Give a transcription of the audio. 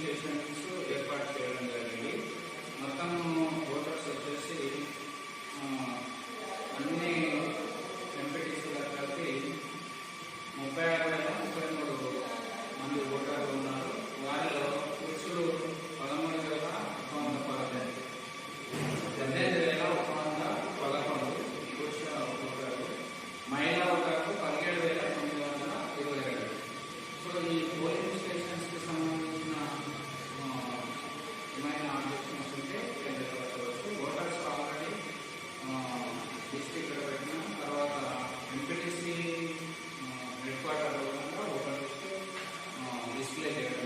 Stations ఏర్పాటు చేయడం జరిగింది. మొత్తం ఓటర్స్ వచ్చేసి అన్ని ఎంపీటీసీలకు కలిపి ముప్పై ఆరు Thank you.